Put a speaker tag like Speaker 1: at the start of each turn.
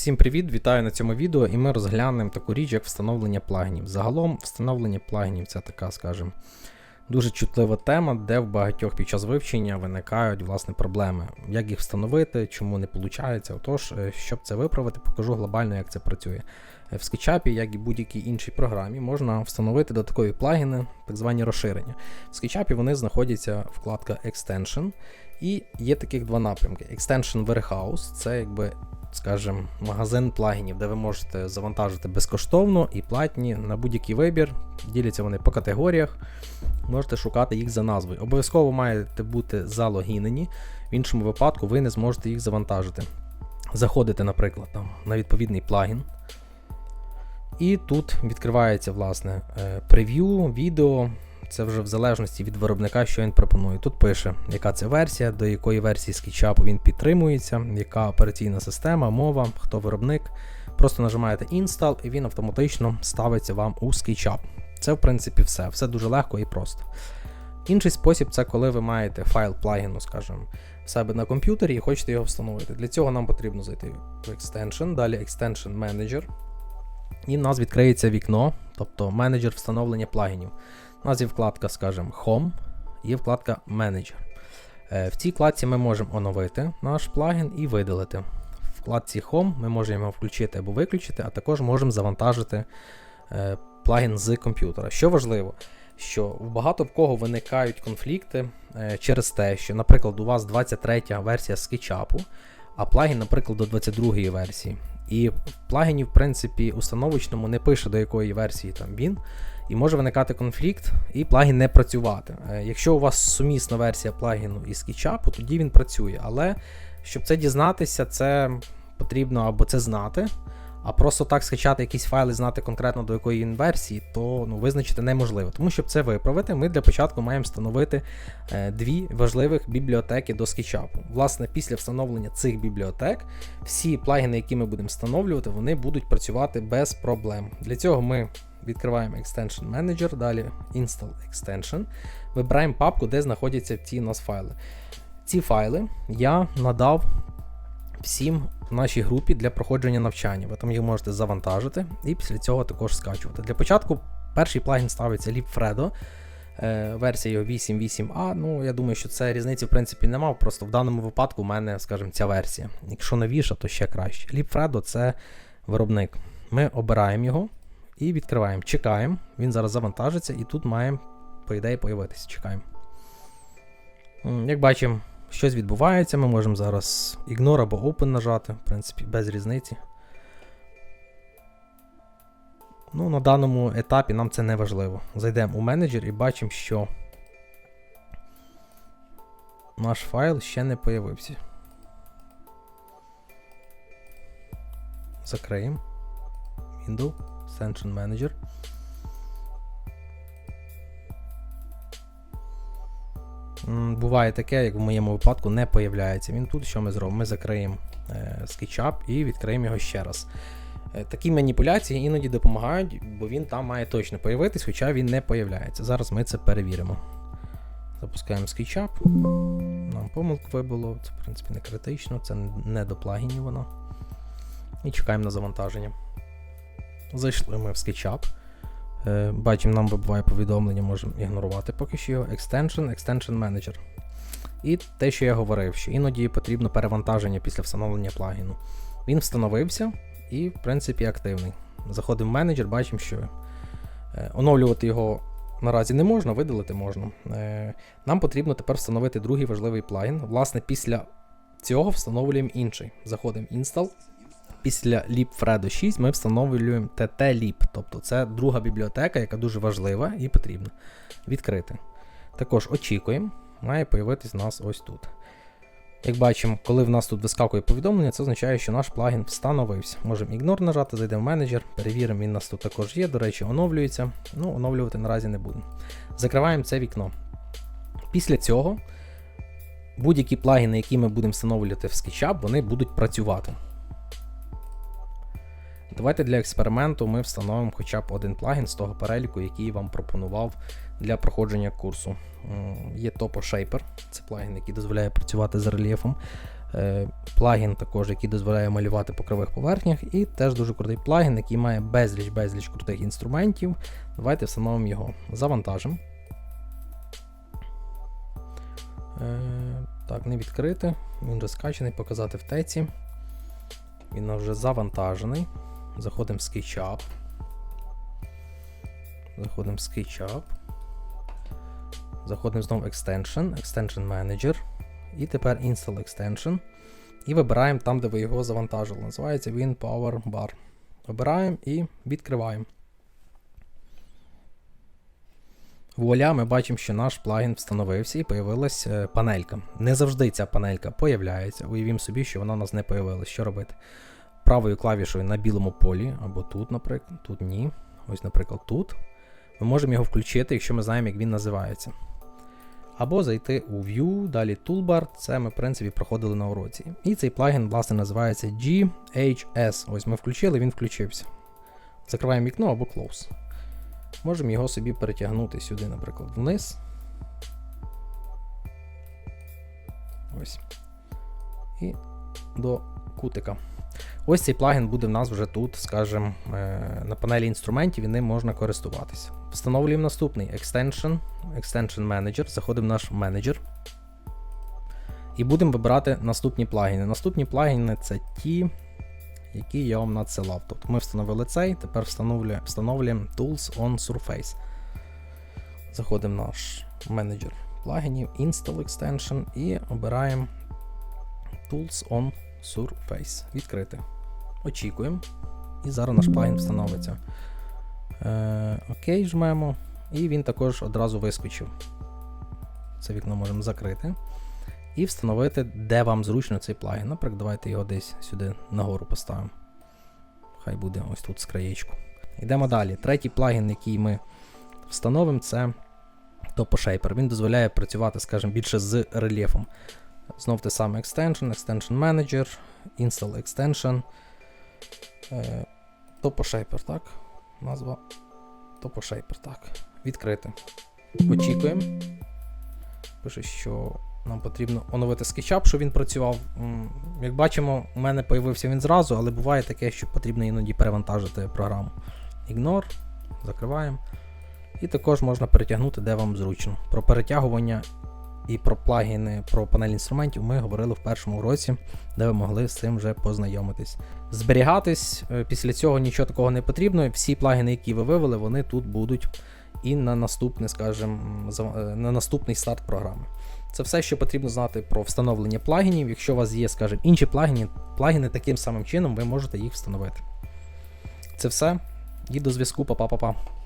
Speaker 1: Всім привіт, вітаю на цьому відео, і ми розглянемо таку річ, як встановлення плагінів. Загалом, встановлення плагінів це така, скажімо, дуже чутлива тема, де в багатьох під час вивчення виникають власне проблеми. Як їх встановити, чому не виходить. Отож, е, щоб це виправити, покажу глобально, як це працює. Е, В SketchUp, як і будь-якій іншій програмі, можна встановити додаткові плагіни, так звані розширення. В SketchUp вони знаходяться вкладка Extension, і є таких два напрямки: Extension Warehouse це якби скажімо, магазин плагінів, де ви можете завантажити безкоштовно і платні на будь-який вибір. Діляться вони по категоріях. Можете шукати їх за назвою. Обов'язково маєте бути залогінені, в іншому випадку ви не зможете їх завантажити. Заходите, наприклад, там, на відповідний плагін. І тут відкривається власне е, прев'ю, відео. Це вже в залежності від виробника, що він пропонує. Тут пише, яка це версія, до якої версії SketchUp він підтримується, яка операційна система, мова, хто виробник. Просто нажимаєте Install і він автоматично ставиться вам у SketchUp. Це, в принципі, все. Все дуже легко і просто. Інший спосіб це коли ви маєте файл плагіну, скажімо, в себе на комп'ютері і хочете його встановити. Для цього нам потрібно зайти в Extension, далі Extension Manager. І в нас відкриється вікно, тобто менеджер встановлення плагінів. У нас є вкладка, скажімо, Home, є вкладка Manager. Е, В цій вкладці ми можемо оновити наш плагін і видалити. В вкладці Home ми можемо його включити або виключити, а також можемо завантажити е, плагін з комп'ютера. Що важливо, що в багато в кого виникають конфлікти е, через те, що, наприклад, у вас 23 версія SketchUp, а плагін, наприклад, до 22 версії. І плагіні, в принципі, установочному не пише, до якої версії там він і може виникати конфлікт, і плагін не працювати. Е, Якщо у вас сумісна версія плагіну і SketchUp, тоді він працює. Але щоб це дізнатися, це потрібно або це знати, а просто так скачати якісь файли, знати конкретно до якої він версії, то ну, визначити неможливо. Тому щоб це виправити, ми для початку маємо встановити е, дві важливих бібліотеки до SketchUp. Власне, після встановлення цих бібліотек, всі плагіни, які ми будемо встановлювати, вони будуть працювати без проблем. Для цього ми відкриваємо Extension Manager, далі Install Extension. Вибираємо папку, де знаходяться ці у нас файли. Ці файли я надав всім в нашій групі для проходження навчання. Ви там їх можете завантажити і після цього також скачувати. Для початку перший плагін ставиться LibFredo. е, Версія його 8.8a. Ну, я думаю, що це різниці в принципі немає. Просто в даному випадку в мене, скажімо, ця версія. Якщо новіша, то ще краще. LibFredo це виробник. Ми обираємо його і відкриваємо. Чекаємо. Він зараз завантажиться, і тут має, по ідеї, появитися. Чекаємо. Як бачимо, щось відбувається. Ми можемо зараз Ignore або Open нажати, в принципі, без різниці. Ну, на даному етапі нам це не важливо. Зайдемо у менеджер і бачимо, що наш файл ще не появився. Закриємо. Window, Extension Manager. Буває таке, як в моєму випадку, не появляється він тут. Що ми зробимо? Ми закриємо е, SketchUp і відкриємо його ще раз. Е, Такі маніпуляції іноді допомагають, бо він там має точно появитись, хоча він не появляється. Зараз ми це перевіримо. Запускаємо SketchUp. Нам помилку вибило, це в принципі не критично, це не до плагінів воно. І чекаємо на завантаження. Зайшли ми в SketchUp. Е, Бачимо, нам вибуває повідомлення, можемо ігнорувати поки що його. Extension, Extension Manager. І те, що я говорив, що іноді потрібно перевантаження після встановлення плагіну. Він встановився і, в принципі, активний. Заходимо в менеджер, бачимо, що е, оновлювати його наразі не можна, видалити можна. Е, Нам потрібно тепер встановити другий важливий плагін. Власне, після цього встановлюємо інший. Заходимо в Install. Після libfredo 6 ми встановлюємо TT-lib, тобто це друга бібліотека, яка дуже важлива і потрібна відкрити. Також очікуємо, має появитись у нас ось тут. Як бачимо, коли в нас тут вискакує повідомлення, це означає, що наш плагін встановився. Можемо Ignore нажати, зайдемо в менеджер, перевіримо, він у нас тут також є. До речі, оновлюється. Ну, оновлювати наразі не будемо. Закриваємо це вікно. Після цього будь-які плагіни, які ми будемо встановлювати в SketchUp, вони будуть працювати. Давайте для експерименту ми встановимо хоча б один плагін з того переліку, який вам пропонував для проходження курсу. Є Topo Shaper, це плагін, який дозволяє працювати з рельєфом. Е, Плагін також, який дозволяє малювати по кривих поверхнях, і теж дуже крутий плагін, який має безліч безліч крутих інструментів. Давайте встановимо його. Завантажимо. Е, так, не відкрити. Він вже скачаний, показати в теці. Він вже завантажений. Заходимо в SketchUp. Заходимо в SketchUp. Заходимо знову в Extension, Extension Manager. І тепер Install Extension. І вибираємо там, де ви його завантажили. Називається він Power Bar. Вибираємо і відкриваємо. Вуаля, ми бачимо, що наш плагін встановився і появилась е, панелька. Не завжди ця панелька появляється. Уявімо собі, що вона у нас не появилась. Що робити? Правою клавішою на білому полі, або тут, наприклад, тут ні. Ось, наприклад, тут. Ми можемо його включити, якщо ми знаємо, як він називається. Або зайти у View, далі Toolbar, це ми, в принципі, проходили на уроці. І цей плагін, власне, називається GHS. Ось ми включили, він включився. Закриваємо вікно або Close. Можемо його собі перетягнути сюди, наприклад, вниз. Ось. І до кутика. Ось цей плагін буде в нас вже тут, скажімо, е, на панелі інструментів і ним можна користуватися. Встановлюємо наступний Extension, Extension Manager. Заходимо в наш менеджер. І будемо вибирати наступні плагіни. Наступні плагіни це ті, які я вам надсилав. Тобто ми встановили цей, тепер встановлюємо, встановлюємо Tools on Surface. Заходимо в наш менеджер плагінів, Install Extension і обираємо Tools on Surface. Відкрити. Очікуємо. І зараз наш плагін встановиться. Е, Окей, жмемо. І він також одразу вискочив. Це вікно можемо закрити. І встановити, де вам зручно цей плагін. Наприклад, давайте його десь сюди нагору поставимо. Хай буде ось тут з краєчку. Йдемо далі. Третій плагін, який ми встановимо, це TopoShaper. Він дозволяє працювати, скажімо, більше з рельєфом. Знов те саме Extension, Extension Manager, Install Extension. Е, TopoShaper, так? Назва TopoShaper, так. Відкрити. Очікуємо. Пише, що нам потрібно оновити SketchUp, щоб він працював. Як бачимо, у мене появився він зразу, але буває таке, що потрібно іноді перевантажити програму. Ignore, закриваємо. І також можна перетягнути, де вам зручно. Про перетягування і про плагіни, про панель інструментів ми говорили в першому уроці, де ви могли з цим вже познайомитись. Зберігатись е, після цього нічого такого не потрібно. Всі плагіни, які ви вивели, вони тут будуть і на наступне, скажімо, е, на наступний старт програми. Це все, що потрібно знати про встановлення плагінів. Якщо у вас є, скажімо, інші плагіни, плагіни таким самим чином, ви можете їх встановити. Це все. І до зв'язку, па-па-па-па.